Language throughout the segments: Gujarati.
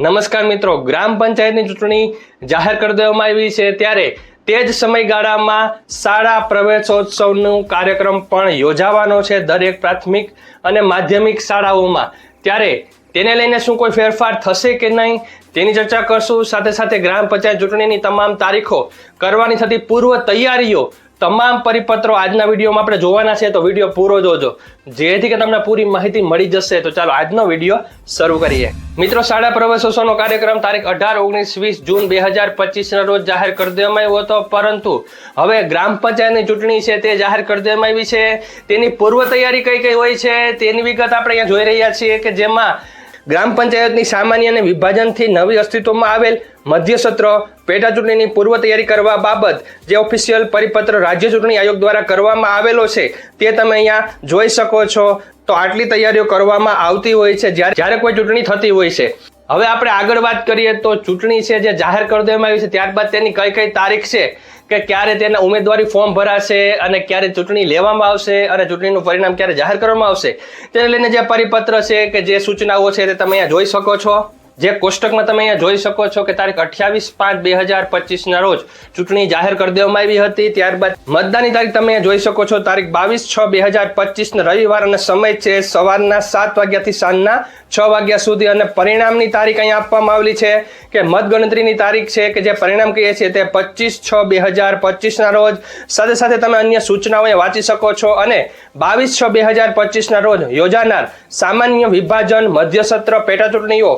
નમસ્કાર મિત્રો, ગ્રામ પંચાયતની ચૂંટણી જાહેર કરી દેવામાં આવી છે. ત્યારે તે જ સમયગાળામાં શાળા પ્રવેશોત્સવનું કાર્યક્રમ પણ યોજાવાનો છે દરેક પ્રાથમિક અને માધ્યમિક શાળાઓમાં. ત્યારે તેને લઈને શું કોઈ ફેરફાર થશે કે નહીં, તેની ચર્ચા કરશું. સાથે સાથે ગ્રામ પંચાયત ચૂંટણીની તમામ તારીખો કરવાની થતી પૂર્વ તૈયારીઓ તમામ પરિપત્રો આજના વિડીયોમાં આપણે જોવાના છે, તો વીડિયો પૂરો જોજો. જેથી કે તમને પૂરી માહિતી મળી જશે. તો ચાલો આજનો વીડિયો શરૂ કરીએ. મિત્રો, શાળા પ્રવેશોત્સવનો કાર્યક્રમ તારીખ અઢાર, ઓગણીસ, વીસ જૂન બે હજાર પચીસના રોજ જાહેર કરી દેવામાં આવ્યો હતો. પરંતુ હવે ગ્રામ પંચાયતની ચૂંટણી છે, તે જાહેર કરી દેવામાં આવી છે. તેની પૂર્વ તૈયારી કઈ કઈ હોય છે, તેની વિગત આપણે અહીંયા જોઈ રહ્યા છીએ કે જેમાં ગ્રામ પંચાયતની સામાન્ય અને વિભાજનથી નવી અસ્તિત્વમાં આવેલ મધ્ય સત્ર, પેટા ચૂંટણીની પૂર્વ તૈયારી કરવા બાબત જે ઓફિશિયલ પરિપત્ર રાજ્ય ચૂંટણી આયોગ દ્વારા કરવામાં આવેલો છે, તે તમે અહીંયા જોઈ શકો છો. તો આટલી તૈયારીઓ કરવામાં આવતી હોય છે, જ્યારે જ્યારે કોઈ ચૂંટણી થતી હોય છે. હવે આપણે આગળ વાત કરીએ તો ચૂંટણી છે જે જાહેર કરી દેવામાં આવી છે, ત્યારબાદ તેની કઈ કઈ તારીખ છે કે ક્યારે તેના ઉમેદવારી ફોર્મ ભરાશે અને ક્યારે ચૂંટણી લેવામાં આવશે અને ચૂંટણીનું પરિણામ ક્યારે જાહેર કરવામાં આવશે, તેને લઈને જે પરિપત્ર છે કે જે સૂચનાઓ છે તે તમે અહીંયા જોઈ શકો છો. જે કોષ્ટકમાં તમે અહીંયા જોઈ શકો છો કે તારીખ અઠ્યાવીસ પાંચ બે હજાર પચીસના રોજ ચૂંટણી જાહેર કરી દેવામાં આવી હતી. ત્યારબાદ મતદાનની તારીખ તમે અહીંયા જોઈ શકો છો. તારીખ બાવીસ છ બે હજાર પચીસના રવિવાર અને સમય છે સવારના સાત વાગ્યાથી સાંજના છ વાગ્યા સુધી અને પરિણામની તારીખ અહીંયા આપવામાં આવેલી છે કે મતગણતરીની તારીખ છે કે જે પરિણામ કહીએ છીએ તે પચીસ છ બે હજાર પચીસના રોજ. સાથે સાથે તમે અન્ય સૂચનાઓ વાંચી શકો છો અને બાવીસ છ બે હજાર પચીસના રોજ યોજાનાર સામાન્ય વિભાજન મધ્ય સત્ર પેટા ચૂંટણીઓ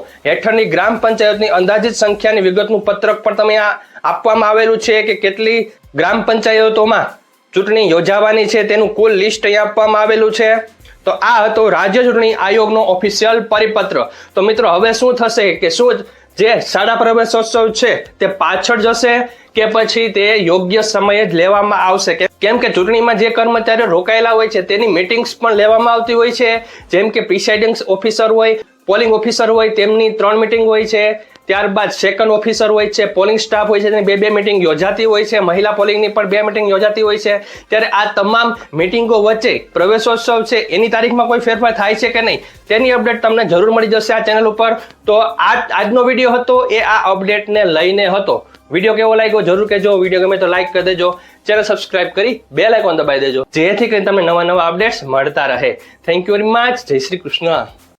હેઠળની ગ્રામ પંચાયતની અંદાજિત સંખ્યાની વિગતનું પત્રક પણ તમે આ આપવામાં આવેલું છે કે કેટલી ગ્રામ પંચાયતોમાં ચૂંટણી યોજાવાની છે તેનું કુલ લિસ્ટ અહીંયા આપવામાં આવેલું છે. તો આ હતો રાજ્ય ચૂંટણી આયોગનો ઓફિશિયલ પરિપત્ર. તો મિત્રો, હવે શું થશે કે શું જે શાળા પ્રવેશોત્સવ છે તે પાછળ જશે કે પછી તે યોગ્ય સમયે જ લેવામાં આવશે? કે- કેમ કે ચૂંટણીમાં જે કર્મચારીઓ રોકાયેલા હોય છે તેની મિટિંગ્સ પણ લેવામાં આવતી હોય છે. જેમ કે પ્રિસાઇડિંગ ઓફિસર હોય પોલિંગ ઓફિસર હોય, તેમની ત્રણ મિટિંગ હોય છે, ત્યારબાદ સેકન્ડ ઓફિસર હોય છે, પોલિંગ સ્ટાફ હોય છે, તેની બે બે મિટિંગ યોજાતી હોય છે, મહિલા પોલિંગની પણ બે મિટિંગ યોજાતી હોય છે. ત્યારે આ તમામ મિટિંગો વચ્ચે પ્રવેશોત્સવ છે, એની તારીખમાં કોઈ ફેરફાર થાય છે કે નહીં, તેની અપડેટ તમને જરૂર મળી જશે આ ચેનલ ઉપર. તો આ આજનો વીડિયો હતો, એ આ અપડેટને લઈને હતો. વીડિયો કેવો લાગ્યો જરૂર કહેજો વીડિયો ગમે તો લાઈક કરી દેજો. ચેનલ સબસ્ક્રાઇબ કરી બે લાઇકોન દબાવી દેજો. જેથી કરીને તમને નવા નવા અપડેટ્સ મળતા રહે. થેન્ક યુ વેરી મચ જય શ્રી કૃષ્ણ.